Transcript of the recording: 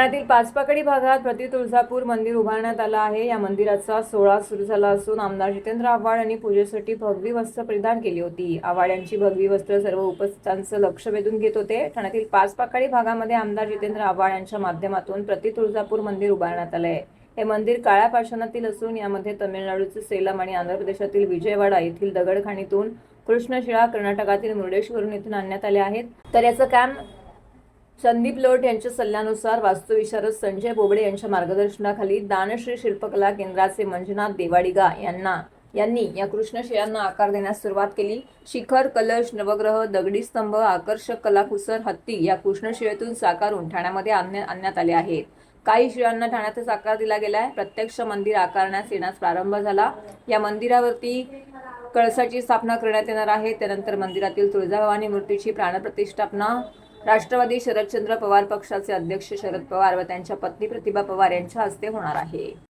ठाण्यातील पाचपाकडी भागात प्रति तुळजापूर मंदिर उभारण्यात आलं आहे. या मंदिराचा सोहळा सुरू झाला असून आमदार जितेंद्र आव्हाड यांनी पूजेसाठी भगवी वस्त्र परिधान केली होती. आव्हाड यांची भगवी वस्त्र सर्व उपस्थितांचं लक्ष वेधून घेत होते. ठाण्यातील पाचपाकडी भागामध्ये आमदार जितेंद्र आव्हाड यांच्या माध्यमातून प्रति तुळजापूर मंदिर उभारण्यात आलं आहे हे मंदिर काळ्या पाषाणातील असून यामध्ये तमिळनाडूचे सेलम आणि आंध्र प्रदेशातील विजयवाडा येथील दगडखाणीतून कृष्णशिळा कर्नाटकातील मुर्डेश्वरून इथून आणण्यात आले आहेत. तर याचं काम संदीप लोट यांच्या सल्ल्यानुसार वास्तुविशारद संजय बोबडे यांच्या मार्गदर्शनाखाली दानश्री शिल्पकला केंद्राचे मंजुनाथ देवाडिगा यांना यांनी या कृष्णशिळांना आकार देण्यास सुरुवात केली. शिखर कलश नवग्रह दगडी स्तंभ आकर्षक कलाकुसर हत्ती या कृष्णशिळेतून साकारून ठाण्यामध्ये आणण्या- आणण्यात आले आहेत. काही शिळांना ठाण्यातच आकार दिला गेला आहे प्रत्यक्ष मंदिर आकारण्यास येण्यास प्रारंभ झाला. या मंदिरावरती कळसाची स्थापना करण्यात येणार आहे. त्यानंतर मंदिरातील तुळजाभवानी मूर्तीची प्राणप्रतिष्ठापना राष्ट्रवादी शरदचंद्र पवार पक्षाचे अध्यक्ष शरद पवार व त्यांच्या पत्नी प्रतिभा पवार यांच्या हस्ते होणार आहे.